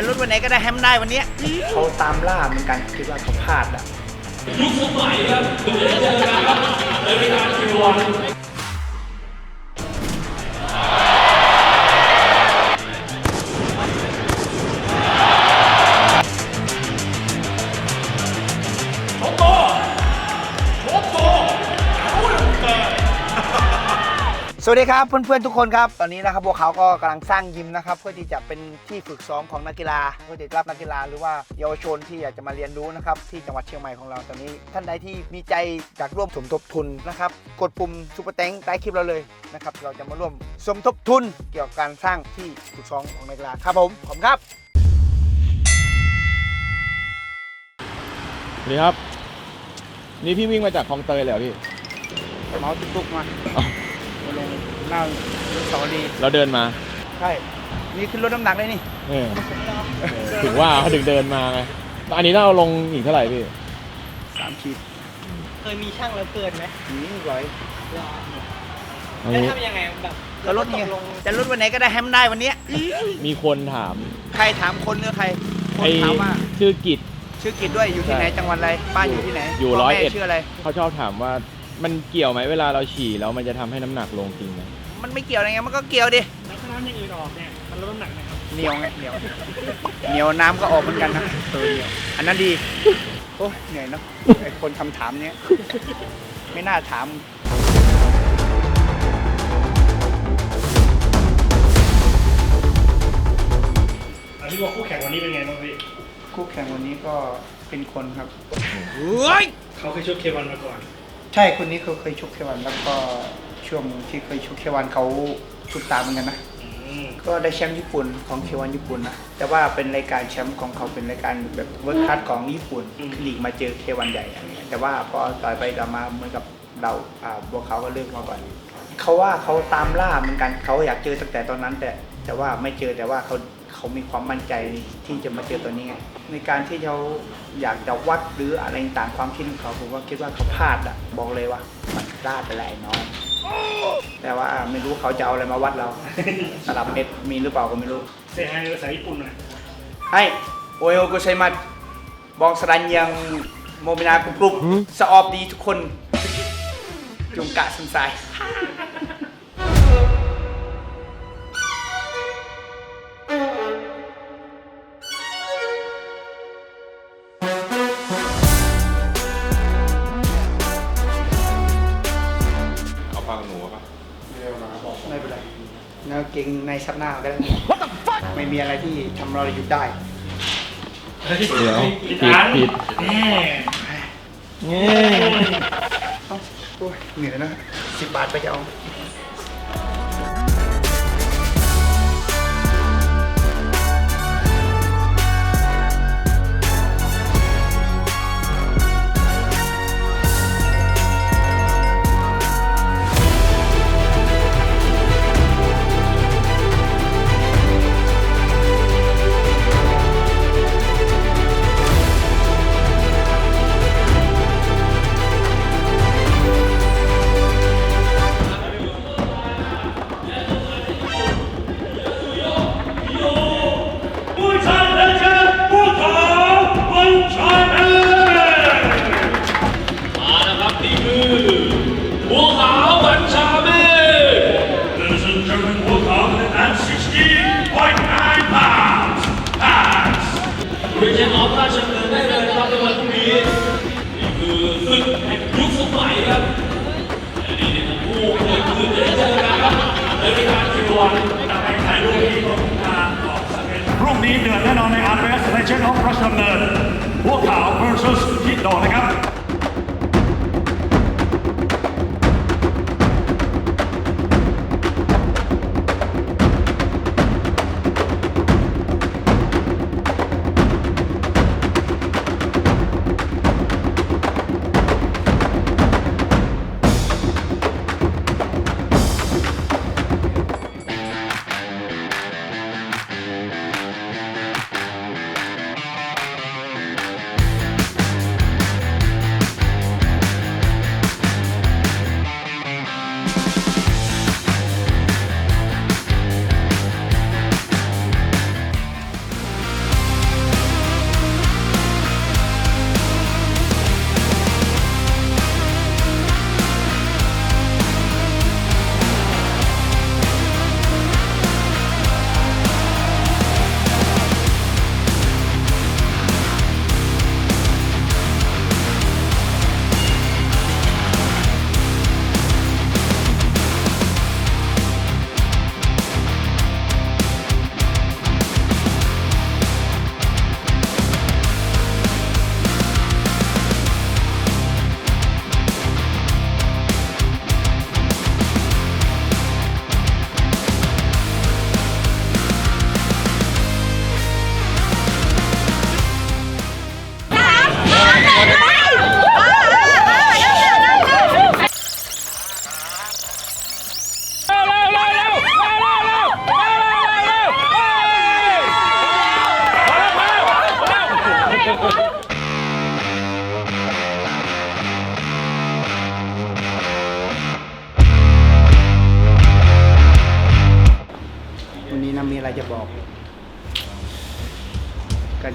จะลุ้นวันไหนก็ได้แฮมได้วันนี้เขาตามล่าเหมือนกันคิดว่าเขาพลาดอะยุคสมัยครับเดี๋ยวเจอกันรบในรายการคิววัน สดีครับเพื่อนๆทุกคนครับตอนนี้นะครับพวกเขาก็กำลังสร้างยิมนะครับเพื่อที่จะเป็นที่ฝึกซ้อมของนักกีฬาเพื่อที่จะรับนักกีฬาหรือว่าเยาวชนที่อยากจะมาเรียนรู้นะครับที่จังหวัดเชียงใหม่ของเราตอนนี้ ท่านใดที่มีใจอยากร่วมสมทบทุนนะครับกดปุ่มซุปเปอร์แตงใต้คลิปเราเลยนะครับเราจะมาร่วมสมทบทุนเกี่ยวกับการสร้างที่ฝึกซ้อมของนักกีฬาครับผมผมครับสวัสดีครับ นี่พี่วิ่งมาจากคลองเตยเลยเหรอพี่เมาส์ตุกๆมาอ๋อมาลง หน้าอนุสาวรีย์เราเดินมาใช่นี่ขึ้นรถน้ำหนักเลยนี่เออถึงว่าเขาถึงเดินมาไงอันนี้เราลงอีกเท่าไหร่พี่สามขีดเคยมีช่างแล้วเกินไหมนี่ร้อยอันแล้วนี้ทำยังไงแบบก็ลดไงตกลงจะลดวันไหนก็ได้ให้มันได้วันเนี้ยมีคนถามใครถามคนหรือใครคนไอ้ถามว่าชื่อกิจ ชื่อกิจด้วยอยู่ที่ไหนใช่จังหวัดอะไรบ้านอยู่ที่ไหนอยู่พ่ร้อยแม่เอ็ด ชื่ออะไรเขาชอบถามว่ามันเกี่ยวไหมเวลาเราฉี่แล้วมันจะทำให้น้ำหนักลงจริงไหม มันไม่เกี่ยวอะไรไงมันก็เกี่ยวดิแล้วถ้าน้ำอย่างอื่นออกเนี่ยมันลดน้ำหนักไหมครับเหนียวไงเหนียวเหนียวน้ำก็ออกเหมือนกันนะเออเหนียวอันนั้นดีโอ้ยเหนื่อยเนาะไอ้คนคำถามเนี้ยไม่น่าถาม อันนี้ว่าคู่แข่งวันนี้เป็นไงบ้างพี่คู่แข่งวันนี้ก็เป็นคนครับ เฮ้ยเขาเคยชกเควันมาก่อน ใช่คนนี้เขาเคยชกเควันแล้วก็ ช่วงที่เคยชกเควันเขาชุดตามเหมือนกันนะอืมก็ได้แชมป์ญี่ปุ่นของเควันญี่ปุ่นนะ แต่ว่าเป็นรายการแชมป์ของเขาเป็นรายการแบบเวิร์คคัสของญี่ปุ่นลีกมาเจอเควันใหญ่อะไรเงี้ยแต่ว่าพอต่อยไปต่อมาเหมือนกับเราอ่าพวกเขาก็เลิกมาก่อนเขาว่าเขาตามล่าเหมือนกันเขาอยากเจอตั้งแต่ตอนนั้น แต่แต่ว่าไม่เจอแต่ว่าเขาเขามีความมั่นใจที่จะมาเจอตัวนี้ไงในการที่เขาอยากจะวัดหรืออะไรต่างความคิดของเขาผมว่าคิดว่าเขาพลาดอะบอกเลยว่ามัน พลาดไปแหละไอ้น้องแต่ว่าไม่รู้เขาจะเอาอะไรมาวัดเรา สลับเม็ดมีหรือเปล่าก็ไม่รู้เสียหายภาษาญี่ปุ่นหน่อยให้โอโยกุไซมัสบองสรันยังโมมินากุกรุบสะออบดีทุกคนจุงกะสันสา แนวเก่งในซับหน้าก็ได้ ไม่มีอะไรที่ทำเราหยุดได้ เดี๋ยวผิผิดดอันผิดแน่เงี้เอ้าโอ้ยเหนื่อยนะสิบบาทไปจะเอา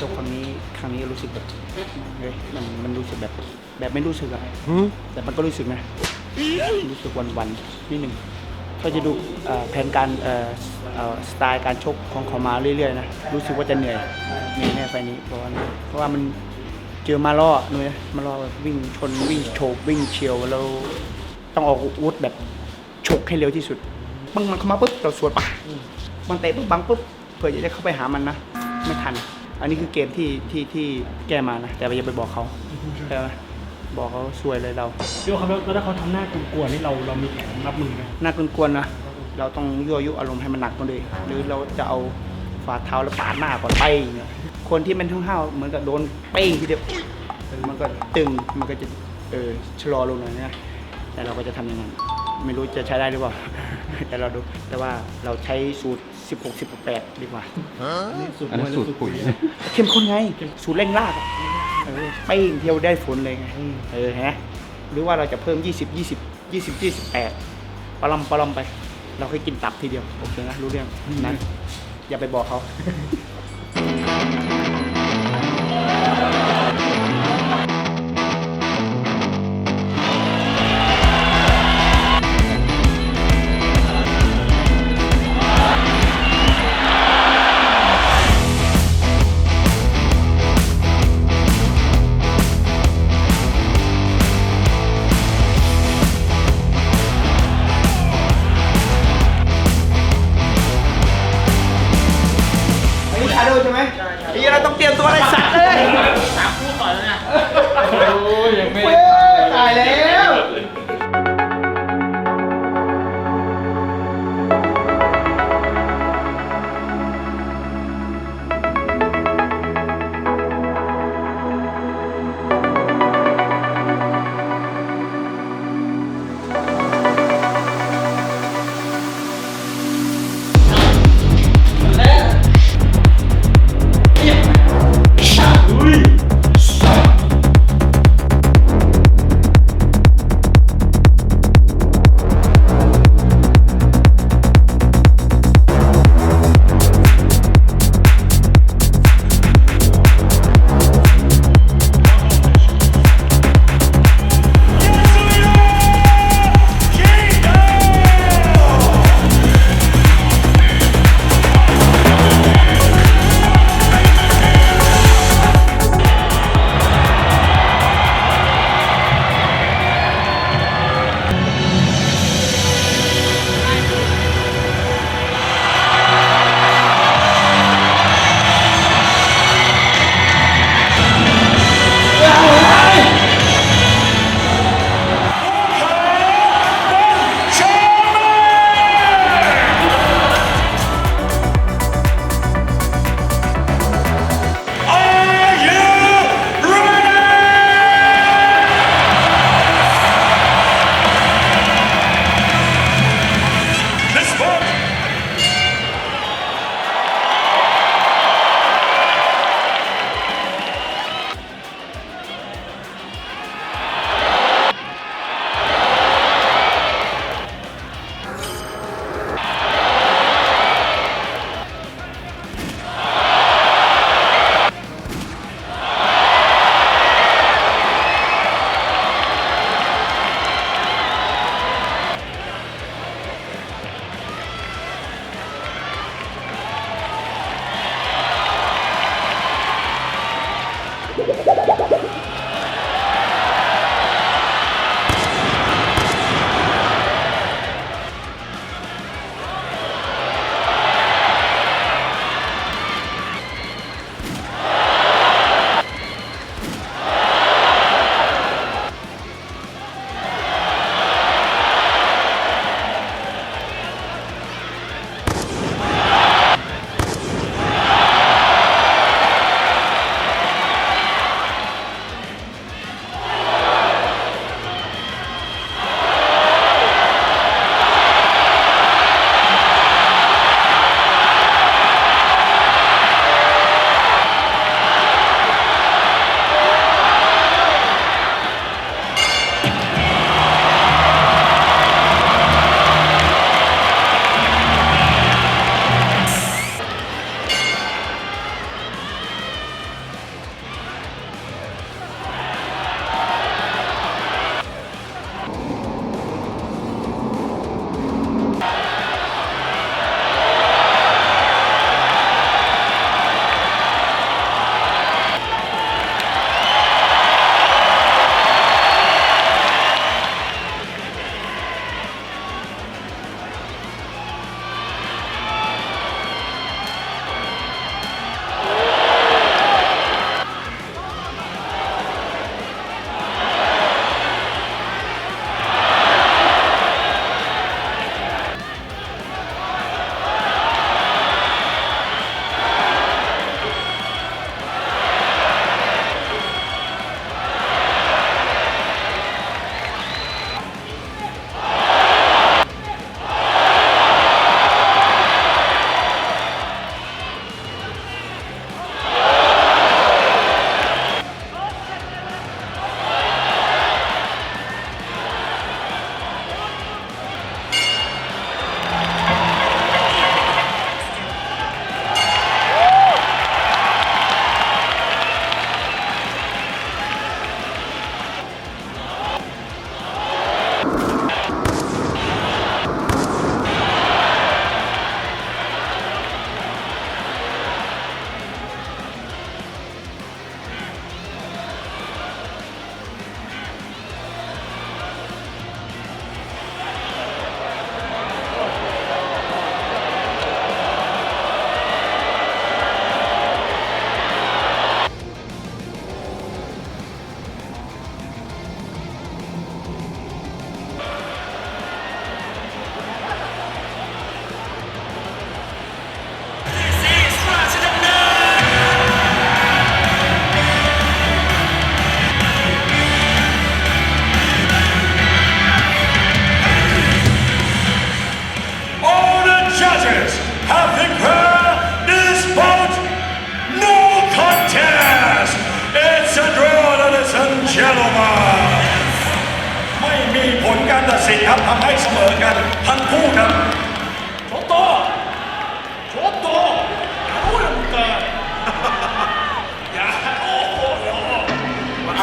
การชกครั้งนี้ครั้งนี้รู้สึกแบบเฮ้ยมันมันรู้สึกแบบแบบไม่รู้สึกอะแต่มันก็รู้สึกนะรู้สึกวันวันๆนิดหนึ่งถ้าจะดูเอ่อแผนการเอ่อเอ่อสไตล์การชกของเขามาเรื่อยๆนะรู้สึกว่าจะเหนื่อยเหนื่อยแน่ไฟล์นี้เพราะว่าเพราะว่ามันเจอมาล่อหน่วยมาล่อแบบวิ่งชนวิ่งโฉบวิ่งเฉียวแล้วต้องออกอาวุธแบบฉกให้เร็วที่สุดบังมันเข้ามาปุ๊บเราสวนปะบังเตะปุ๊บบังปุ๊บเพื่อจะได้เข้าไปหามันนะไม่ทัน อันนี้คือเกมที่ที่ที่แก้มานะ แต่อย่าไปบอกเขาใช่ไหมบอกเขาซวยเลยเราพี่ว่าเขาแล้วถ้าเขาทำหน้ากลัวๆนี่เราเรามีแผนรับมือไหมน่ากวนๆนะเราต้องยั่วยุอารมณ์ให้มันหนักกว่าเลยหรือเราจะเอาฝ่าเท้าแล้วปาดหน้าก่อนไปอย่างเงี้ยคนที่มันห้าวๆเหมือนกับโดนเป้งทีเดียวมันก็ตึงมันก็จะเออชะลอลงหน่อยนะแต่เราก็จะทำอย่างนั้นไม่รู้จะใช้ได้หรือเปล่าแต่เราดูแต่ว่าเราใช้สูตร 16 18ดีกว่า อันนี้สูตรปุ๋ย เข้มข้นไง สูตรเร่งรากอะเออเป้งเที่ยวได้ฝนเลยไง เออฮะ หรือว่าเราจะเพิ่ม 20 20 20 28ปลอมปลอมไป เราเคยกินตับทีเดียว โอเคนะ รู้เรื่องนะอย่าไปบอกเขา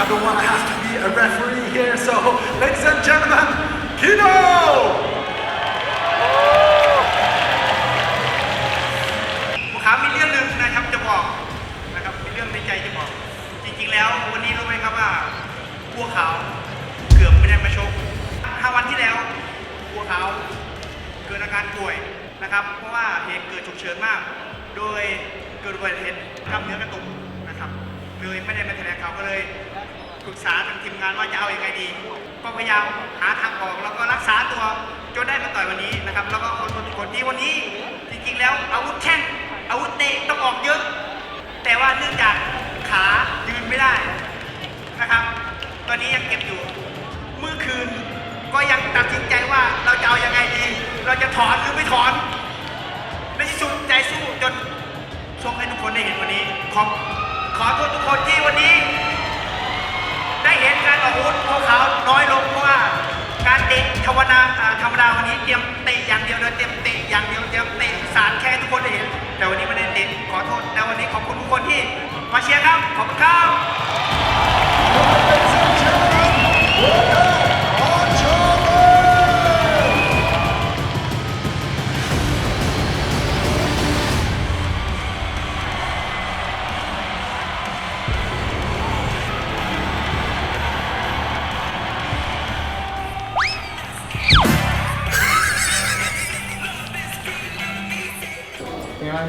I don't want to have to be a referee here, so ladies and gentlemen, Kino! ผมขามีเรื่องหนึ่งนะครับจะบอกนะครับมีเรื่องในใจจะบอก จริงๆแล้ววันนี้รู้ไหมครับว่าพวกเขาเกือบไม่ได้มาชกห้าวันที่แล้วพวกเขาเกิดอาการป่วยนะครับ เพราะว่าเหตุเกิดฉุกเฉินมาก โดยเกิดอุบัติเหตุกล้ามเนื้อกระตุก เลยไม่ได้มาแถลงข่าวก็เลยปรึกษาทางทีมงานว่าจะเอาอยัางไงดี ก็พยายามหาทางออกแล้วก็รักษาตัวจนได้มาต่อยวันนี้นะครับ แล้วก็ขอโทษทุกคนที่วันนี้จริงๆแล้วอาวุธแข้งอาวุธเตะต้องออกเยอะ แต่ว่าเนื่องจากขายืนไม่ได้นะครับ ตอนนี้ยังเก็บอยู่ เมื่อคืนก็ยังตัดสินใจว่าเราจะเอาอยังไงดี เราจะถอนหรือไม่ถอนในที่สุดใจสู้จนชกให้ทุกคนได้เห็นวันนี้ขอบ ขอโทษทุกคนที่วันนี้ ได้เห็นการออกอาวุธพวกเขาน้อยลงเพราะว่าการเตะธรรมดาธรรมดาวันนี้เตรียมเตะอย่างเดียวเลยเตรียมเตะอย่างเดียวเตรียมเตะสารแค่ทุกคนได้เห็น แต่วันนี้ไม่ได้เตะขอโทษแต่วันนี้ขอบคุณทุกคนที่มาเชียร์ครับขอบคุณครับ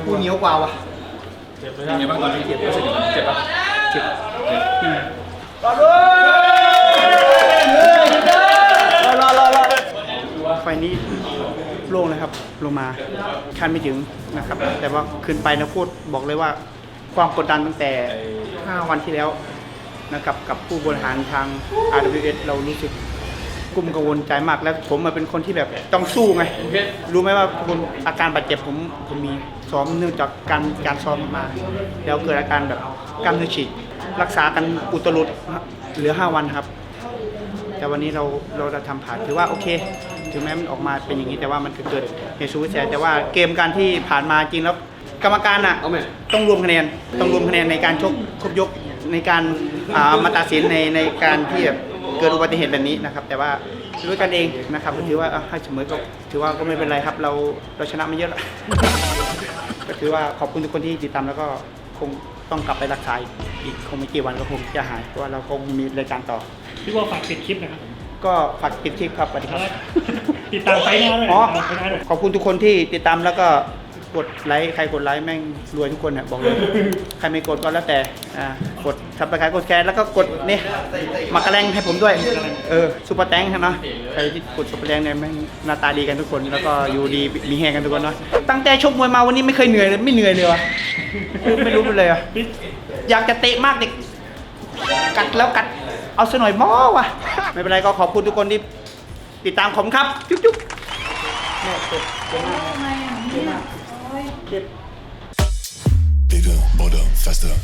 กูเหนียวกว่าวะรอรอรอไฟนี้โล่งเลยครับลงมาคาดไม่ถึงนะครับ แต่ว่าขึ้นไปนะพูดบอกเลยว่า ความกดดันตั้งแต่ 5 วันที่แล้วนะครับกับผู้บริหารทาง RWS เรารู้สึก กุ้มกังวลใจมากแล้วผมมาเป็นคนที่แบบต้องสู้ไงรู้ไหมว่าผมอาการบาดเจ็บผมผมมีซ้อมเนื่องจากการการซ้อมมา แล้วเกิดอาการแบบกล้ามเนื้อฉีกรักษากันอุตรุดเหลือ 5 วันครับ แต่วันนี้เราเราเราทำผ่านถือว่าโอเค ถึงแม้มันออกมาเป็นอย่างนี้แต่ว่ามันเกิดเหตุสุดวิสัยแต่ว่าเกมการที่ผ่านมาจริงแล้วกรรมการอะต้องรวมคะแนนต้องรวมคะแนนในการชกครบยกในการอ่ามาตัดสินในในการที่แบบ เกิดอุบัติเหตุแบบนี้นะครับ แต่ว่าด้วยกันเองนะครับก็ถือว่าอะให้เสมอก็ถือว่าก็ไม่เป็นไรครับ เราเราชนะมาเยอะแล้ว ก็ถือว่าขอบคุณทุกคนที่ติดตามแล้วก็คงต้องกลับไปรักษาอีกอีกคงไม่กี่วันก็คงจะหายเพราะว่าเราคงมีรายการต่อ พี่ว่าฝากปิดคลิปนะครับก็ฝากติดคลิปครับสวัสดีครับติดตามไฟหน้าด้วยอ๋อติดตามไฟหน้าด้วย ขอบคุณทุกคนที่ติดตามแล้วก็กดไลค์ใครกดไลค์แม่งรวยทุกคนเนี่ยบอกเลย ใครไม่กดก็แล้วแต่อ่ากด ทับสไครต์กดแชร์แล้วก็กดนี่มากระแรงให้ผมด้วย เออซูเปอร์แตงเนาะใครที่กดซูเปอร์แตงเนี่ยแม่งหน้าตาดีกันทุกคนแล้วก็อยู่ดีมีแฮงกันทุกคนเนาะตั้งแต่ชกมวยมาวันนี้ไม่เคยเหนื่อยเลยไม่เหนื่อยเลยวะไม่รู้ไปเลยอะอยากจะเตะมากเด็กกัดแล้วกัดเอาซะหน่อยมอวะไม่เป็นไรก็ขอบคุณทุกคนที่ติดตามผมครับ จุ๊บจุ๊บแม่เจ็บเจ็บมากเจ็บมากเจ็บ Bigger, bolder, faster.